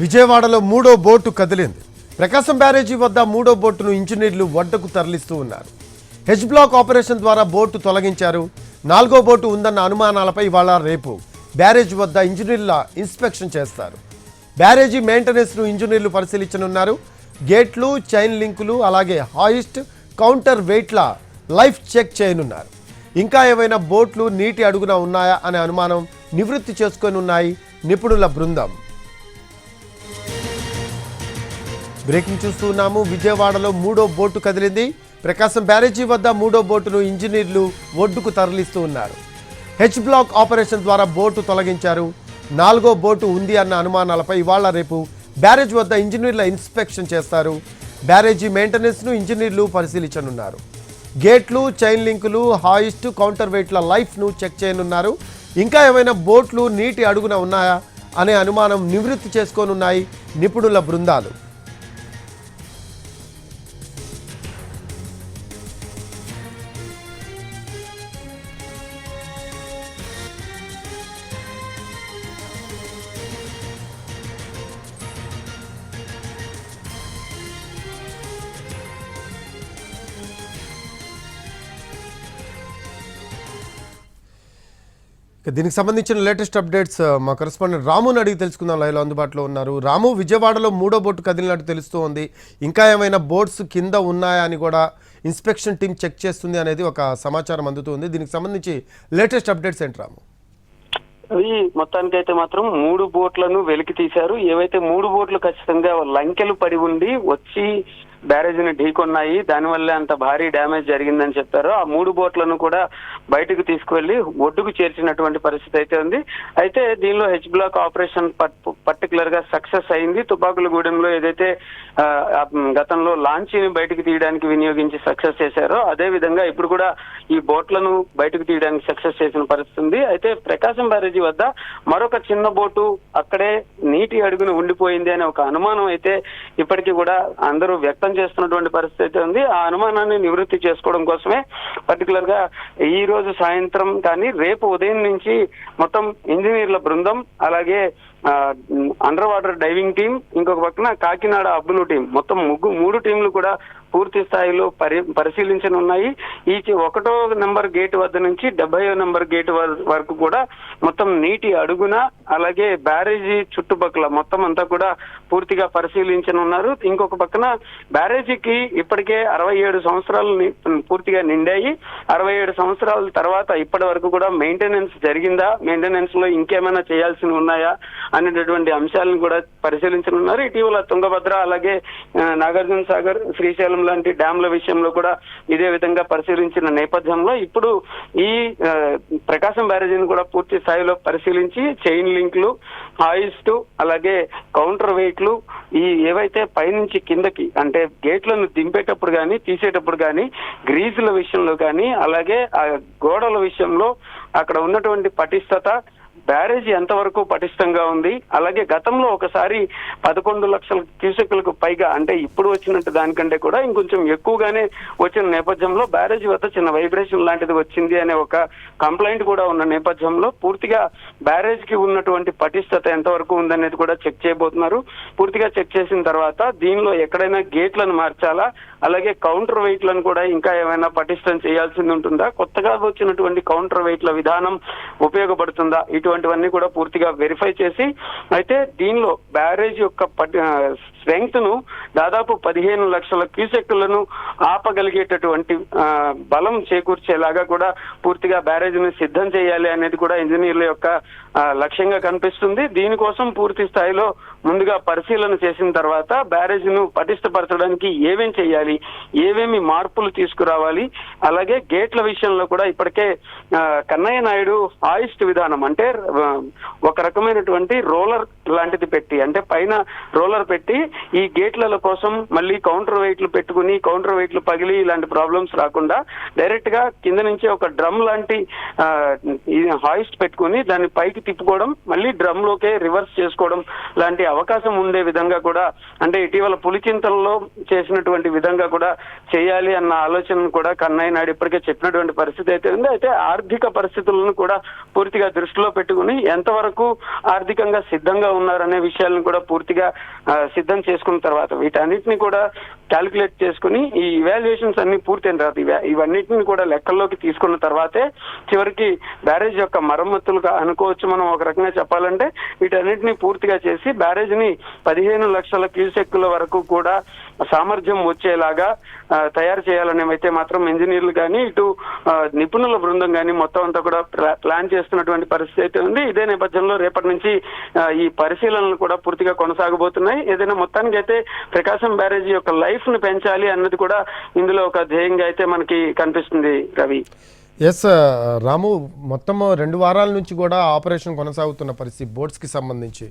విజయవాడలో మూడో బోటు కదిలింది. ప్రకాశం బ్యారేజీ వద్ద మూడో బోటును ఇంజనీర్లు వడ్డకు తరలిస్తూ ఉన్నారు. హెచ్ బ్లాక్ ఆపరేషన్ ద్వారా బోటు తొలగించారు. నాలుగో బోటు ఉందన్న అనుమానాలపై ఇవాళ రేపు బ్యారేజ్ వద్ద ఇంజనీర్ల ఇన్స్పెక్షన్ చేస్తారు. బ్యారేజీ మెయింటెనెన్స్ను ఇంజనీర్లు పరిశీలించనున్నారు. గేట్లు చైన్ లింకులు అలాగే హాయిస్ట్ కౌంటర్ వెయిట్ల లైఫ్ చెక్ చేయనున్నారు. ఇంకా ఏవైనా బోట్లు నీటి అడుగున ఉన్నాయా అనే అనుమానం నివృత్తి చేసుకొని ఉన్నాయి నిపుణుల బృందం. బ్రేకింగ్ చూస్తున్నాము విజయవాడలో మూడో బోటు కదిలింది. ప్రకాశం బ్యారేజీ వద్ద మూడో బోటును ఇంజనీర్లు ఒడ్డుకు తరలిస్తూ ఉన్నారు. హెచ్ బ్లాక్ ఆపరేషన్ ద్వారా బోటు తొలగించారు. నాలుగో బోటు ఉంది అన్న అనుమానాలపై ఇవాళ రేపు బ్యారేజ్ వద్ద ఇంజనీర్ల ఇన్స్పెక్షన్ చేస్తారు. బ్యారేజీ మెయింటెనెన్స్ను ఇంజనీర్లు పరిశీలించనున్నారు. గేట్లు చైన్ లింకులు హాయిస్ట్ కౌంటర్ వెయిట్ల లైఫ్ను చెక్ చేయనున్నారు. ఇంకా ఏమైనా బోట్లు నీటి అడుగున ఉన్నాయా? అనే అనుమానం నివృత్తి చేసుకోనున్నాయి నిపుణుల బృందాలు. దీనికి సంబంధించిన లేటెస్ట్ అప్డేట్స్ మా కరెస్పాండెంట్ రాముని అడిగి తెలుసుకుందాం. లైవ్లో అందుబాటులో ఉన్నారు. రాము విజయవాడలో మూడో బోటు కదిలినట్టు తెలుస్తూ ఉంది. ఇంకా ఏమైనా బోట్స్ కింద ఉన్నాయా అని కూడా ఇన్స్పెక్షన్ టీం చెక్ చేస్తుంది అనేది ఒక సమాచారం అందుతుంది. దీనికి సంబంధించి లేటెస్ట్ అప్డేట్స్ ఏంటి రాము? అవి మొత్తానికైతే మాత్రం మూడు బోట్లను వెలికి తీశారు. ఏవైతే మూడు బోట్లు ఖచ్చితంగా లంకెలు పడి ఉండి వచ్చి బ్యారేజీని ఢీకొన్నాయి. దానివల్ల అంత భారీ డ్యామేజ్ జరిగిందని చెప్పారు. ఆ మూడు బోట్లను కూడా బయటకు తీసుకువెళ్ళి ఒడ్డుకు చేర్చినటువంటి పరిస్థితి అయితే ఉంది. అయితే దీనిలో హెచ్ బ్లాక్ ఆపరేషన్ పర్టికులర్గా సక్సెస్ అయింది. తుపాకులగూడెంలో ఏదైతే గతంలో లాంచీని బయటకు తీయడానికి వినియోగించి సక్సెస్ చేశారో అదే విధంగా ఇప్పుడు కూడా ఈ బోట్లను బయటకు తీయడానికి సక్సెస్ చేసిన పరిస్థితి ఉంది. అయితే ప్రకాశం బ్యారేజీ వద్ద మరొక చిన్న బోటు అక్కడే నీటి అడుగున ఉండిపోయింది అనే ఒక అనుమానం అయితే ఇప్పటికీ కూడా అందరూ వ్యక్తం చేస్తున్నటువంటి పరిస్థితి ఉంది. ఆ అనుమానాన్ని నివృత్తి చేసుకోవడం కోసమే పర్టికులర్గా ఈ రోజు సాయంత్రం కానీ రేపు ఉదయం నుంచి మొత్తం ఇంజనీర్ల బృందం అలాగే అండర్ వాటర్ డైవింగ్ టీం ఇంకొక పక్కన కాకినాడ అబ్బులు టీం మొత్తం ముగ్గు మూడు టీంలు కూడా పూర్తి స్థాయిలో పరి పరిశీలించనున్నాయి ఈ ఒకటో నెంబర్ గేట్ వద్ద నుంచి డెబ్బయో నెంబర్ గేట్ వరకు కూడా మొత్తం నీటి అడుగున అలాగే బ్యారేజీ చుట్టుపక్కల మొత్తం అంతా కూడా పూర్తిగా పరిశీలించనున్నారు. ఇంకొక పక్కన బ్యారేజీకి ఇప్పటికే అరవై ఏడు సంవత్సరాలు పూర్తిగా నిండాయి. అరవై ఏడు సంవత్సరాల తర్వాత ఇప్పటి వరకు కూడా మెయింటెనెన్స్ జరిగిందా? మెయింటెనెన్స్లో ఇంకేమైనా చేయాల్సి ఉన్నాయా? అనేటటువంటి అంశాలను కూడా పరిశీలించనున్నారు. ఇటీవల తుంగభద్ర అలాగే నాగార్జున సాగర్ శ్రీశైలం లాంటి డ్యాంల విషయంలో కూడా ఇదే విధంగా పరిశీలించిన నేపథ్యంలో ఇప్పుడు ఈ ప్రకాశం బ్యారేజీని కూడా పూర్తి స్థాయిలో పరిశీలించి చైన్ లింక్లు హాయిస్ట్ అలాగే కౌంటర్ వెయిట్లు ఈ ఏవైతే పైనుంచి కిందకి అంటే గేట్లను దింపేటప్పుడు కానీ తీసేటప్పుడు కానీ గ్రీజుల విషయంలో కానీ అలాగే ఆ గోడల విషయంలో అక్కడ ఉన్నటువంటి పటిష్టత బ్యారేజ్ ఎంతవరకు పటిష్టంగా ఉంది? అలాగే గతంలో ఒకసారి పదకొండు లక్షల క్యూసెక్లకు పైగా అంటే ఇప్పుడు వచ్చినట్టు దానికంటే కూడా ఇంకొంచెం ఎక్కువగానే వచ్చిన నేపథ్యంలో బ్యారేజ్ వద్ద చిన్న వైబ్రేషన్ లాంటిది వచ్చింది అనే ఒక కంప్లైంట్ కూడా ఉన్న నేపథ్యంలో పూర్తిగా బ్యారేజ్కి ఉన్నటువంటి పటిష్టత ఎంతవరకు ఉందనేది కూడా చెక్ చేయబోతున్నారు. పూర్తిగా చెక్ చేసిన తర్వాత దీనిలో ఎక్కడైనా గేట్లను మార్చాలా? అలాగే కౌంటర్ వెయిట్లను కూడా ఇంకా ఏమైనా పటిష్టం చేయాల్సింది ఉంటుందా? కొత్తగా వచ్చినటువంటి కౌంటర్ వెయిట్ల విధానం ఉపయోగపడుతుందా? ఇటువంటివన్నీ కూడా పూర్తిగా వెరిఫై చేసి అయితే దీనిలో బ్యారేజ్ యొక్క స్ట్రెంగ్త్ను దాదాపు పదిహేను లక్షల క్యూసెక్లను ఆపగలిగేటటువంటి బలం చేకూర్చేలాగా కూడా పూర్తిగా బ్యారేజ్ని సిద్ధం చేయాలి అనేది కూడా ఇంజనీర్ల యొక్క లక్ష్యంగా కనిపిస్తుంది. దీనికోసం పూర్తి స్థాయిలో ముందుగా పరిశీలన చేసిన తర్వాత బ్యారేజ్ను పటిష్టపరచడానికి ఏమేం చేయాలి ఏమేమి మార్పులు తీసుకురావాలి అలాగే గేట్ల విషయంలో కూడా ఇప్పటికే కన్నయ్య నాయుడు హాయిస్ట్ విధానం అంటే ఒక రకమైనటువంటి రోలర్ లాంటిది పెట్టి అంటే పైన రోలర్ పెట్టి ఈ గేట్ల కోసం మళ్ళీ కౌంటర్ వెయిట్లు పెట్టుకుని కౌంటర్ వెయిట్లు పగిలి ఇలాంటి ప్రాబ్లమ్స్ రాకుండా డైరెక్ట్గా కింద నుంచి ఒక డ్రమ్ లాంటి హాయిస్ట్ పెట్టుకుని దాన్ని పైకి తిప్పుకోవడం మళ్ళీ డ్రమ్ లోకే రివర్స్ చేసుకోవడం లాంటి అవకాశం ఉండే విధంగా కూడా అంటే ఇటీవల పులిచింతల్లో చేసినటువంటి విధంగా కూడా చేయాలి అన్న ఆలోచన కూడా కన్నయ్య నాయుడు ఇప్పటికే చెప్పినటువంటి పరిస్థితి అయితే ఉంది. అయితే ఆర్థిక పరిస్థితులను కూడా పూర్తిగా దృష్టిలో పెట్టుకుని ఎంతవరకు ఆర్థికంగా సిద్ధంగా ఉన్నారనే విషయాలను కూడా పూర్తిగా సిద్ధం చేసుకున్న తర్వాత వీటన్నిటిని కూడా క్యాలిక్యులేట్ చేసుకుని ఈ ఇవాల్యుయేషన్స్ అన్ని పూర్తయిన తర్వాత ఇవా- ఇవన్నిటిని కూడా లెక్కల్లోకి తీసుకున్న తర్వాతే చివరికి బ్యారేజ్ యొక్క మరమ్మతులుగా అనుకోవచ్చు మనం ఒక రకంగా చెప్పాలంటే వీటన్నిటిని పూర్తిగా చేసి బ్యారేజ్ని పదిహేను లక్షల క్యూసెక్కుల వరకు కూడా సామర్థ్యం వచ్చేలాగా తయారు చేయాలని అయితే మాత్రం ఇంజనీర్లు కానీ ఇటు నిపుణుల బృందం కానీ మొత్తం అంతా కూడా ప్లాన్ చేస్తున్నటువంటి పరిస్థితి అయితే ఉంది. ఇదే నేపథ్యంలో రేపటి నుంచి ఈ పరిశీలనలు కూడా పూర్తిగా కొనసాగబోతున్నాయి. ఏదైనా మొత్తానికి అయితే ప్రకాశం బ్యారేజ్ యొక్క లైఫ్ ను పెంచాలి అన్నది కూడా ఇందులో ఒక ధ్యేయంగా అయితే మనకి కనిపిస్తుంది రవి. ఎస్ రాము మొత్తం రెండు వారాల నుంచి కూడా ఆపరేషన్ కొనసాగుతున్న పరిస్థితి బోట్స్కి సంబంధించి.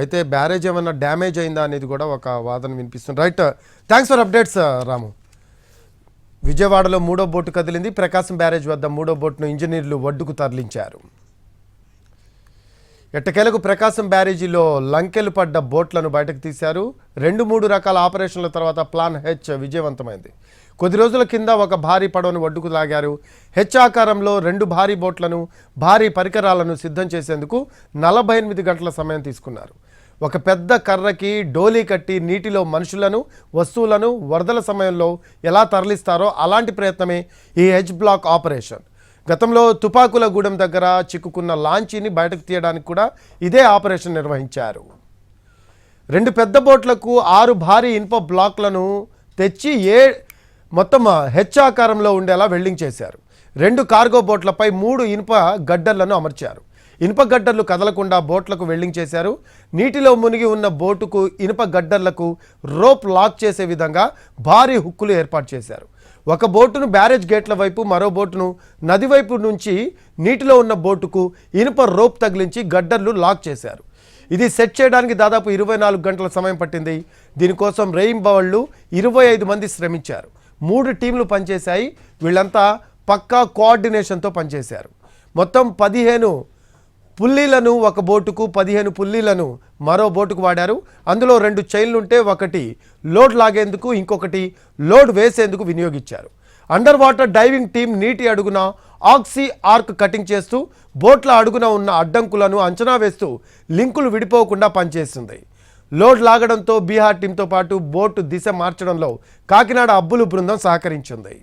అయితే బ్యారేజ్ ఏమైనా డ్యామేజ్ అయిందా అనేది కూడా ఒక వాదన వినిపిస్తుంది. Right thanks for updates Ramu. విజయవాడలో మూడో బోటు కదిలింది. ప్రకాశం బ్యారేజ్ వద్ద మూడో బోటును ఇంజనీర్లు ఒడ్డుకు తరలించారు. ఎట్టకేలకు ప్రకాశం బ్యారేజీలో లంకెలు పడ్డ బోట్లను బయటకు తీశారు. రెండు మూడు రకాల ఆపరేషన్ల తర్వాత ప్లాన్ హెచ్ విజయవంతమైంది. కొద్ది రోజుల కింద ఒక భారీ పడవను ఒడ్డుకు లాగారు. హెచ్ ఆకారంలో రెండు భారీ బోట్లను భారీ పరికరాలను సిద్ధం చేసేందుకు నలభై ఎనిమిది గంటల సమయం తీసుకున్నారు. ఒక పెద్ద కర్రకి డోలీ కట్టి నీటిలో మనుషులను వస్తువులను వరదల సమయంలో ఎలా తరలిస్తారో అలాంటి ప్రయత్నమే ఈ హెచ్ బ్లాక్ ఆపరేషన్. గతంలో తుపాకుల గూడెం దగ్గర చిక్కుకున్న లాంచీని బయటకు తీయడానికి కూడా ఇదే ఆపరేషన్ నిర్వహించారు. రెండు పెద్ద బోట్లకు ఆరు భారీ ఇనుప బ్లాక్లను తెచ్చి ఏ మొత్తం హెచ్ ఆకారంలో ఉండేలా వెల్డింగ్ చేశారు. రెండు కార్గో బోట్లపై మూడు ఇనుప గడ్డర్లను అమర్చారు. ఇనుప గడ్డర్లు కదలకుండా బోట్లకు వెల్డింగ్ చేశారు. నీటిలో మునిగి ఉన్న బోటుకు ఇనుప గడ్డర్లకు రోప్ లాక్ చేసే విధంగా భారీ హుక్కులు ఏర్పాటు చేశారు. ఒక బోటును బ్యారేజ్ గేట్ల వైపు మరో బోటును నది వైపు నుంచి నీటిలో ఉన్న బోటుకు ఇనుప రోప్ తగిలించి గడ్డర్లు లాక్ చేశారు. ఇది సెట్ చేయడానికి దాదాపు ఇరవై నాలుగు గంటల సమయం పట్టింది. దీనికోసం రెయింబవళ్ళు ఇరవై ఐదు మంది శ్రమించారు. మూడు టీంలు పనిచేశాయి. వీళ్ళంతా పక్కా కోఆర్డినేషన్తో పనిచేశారు. మొత్తం పదిహేను పుల్లీలను ఒక బోటుకు పదిహేను పుల్లీలను మరో బోటుకు వాడారు. అందులో రెండు చైన్లుంటే ఒకటి లోడ్ లాగేందుకు ఇంకొకటి లోడ్ వేసేందుకు వినియోగించారు. అండర్ వాటర్ డైవింగ్ టీం నీటి అడుగున ఆక్సీ ఆర్క్ కటింగ్ చేస్తూ బోట్ల అడుగున ఉన్న అడ్డంకులను అంచనా వేస్తూ లింకులు విడిపోకుండా పనిచేస్తుంది లోడ్ లాగడంతో బీహార్ టీంతో పాటు బోటు దిశ మార్చడంలో కాకినాడ అబ్బులు బృందం సహకరించింది.